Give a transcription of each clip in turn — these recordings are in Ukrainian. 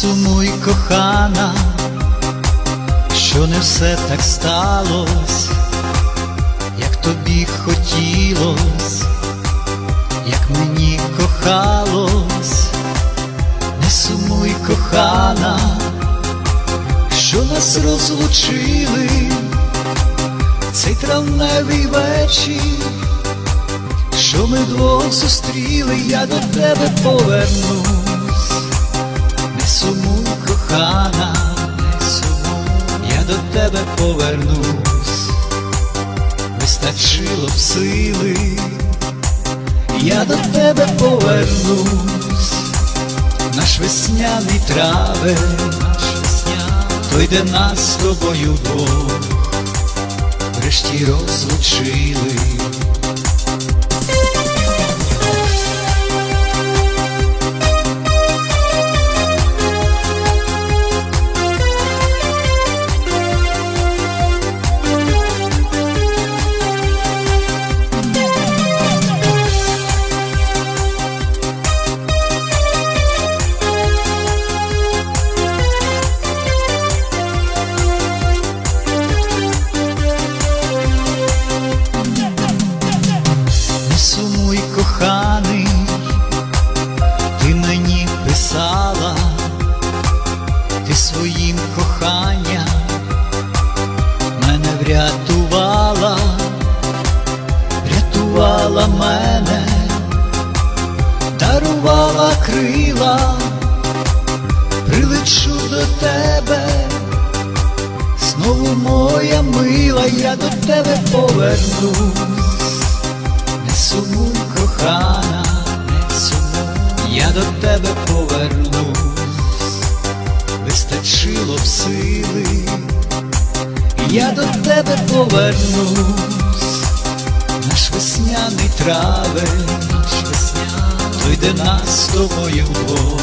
сумуй, кохана, що не все так сталось, як тобі хотілось, як мені кохалось, не сумуй, кохана, що нас розлучили цей травневий вечір, що ми двох зустріли, я до тебе повернусь. Повернусь, вистачило б сили, я до тебе повернусь, наш весняний травень, той, де нас з тобою Бог, врешті розлучили. Дарувала крила, прилечу до тебе. Знову моя мила, я до тебе повернусь. Не сумуй, кохана, не сумуй, я до тебе повернусь, вистачило б сили, я до тебе повернусь, наш весняний травень, наш весняний, той, де нас з тобою Бог,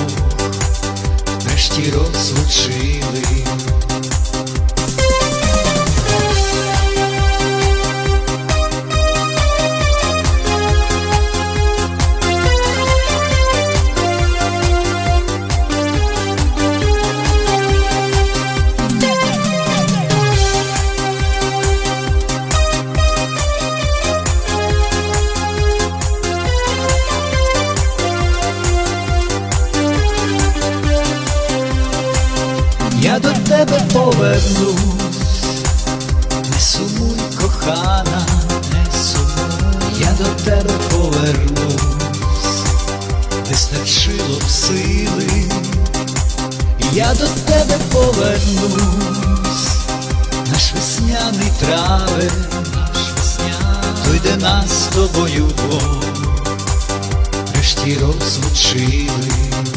врешті розлучили. Тебе повернусь, не сумуй, кохана, не сумуй, я до тебе повернусь, вистачило б сили, я до тебе повернусь, наш весняний травень, наш той, де нас з тобою врешті розлучили.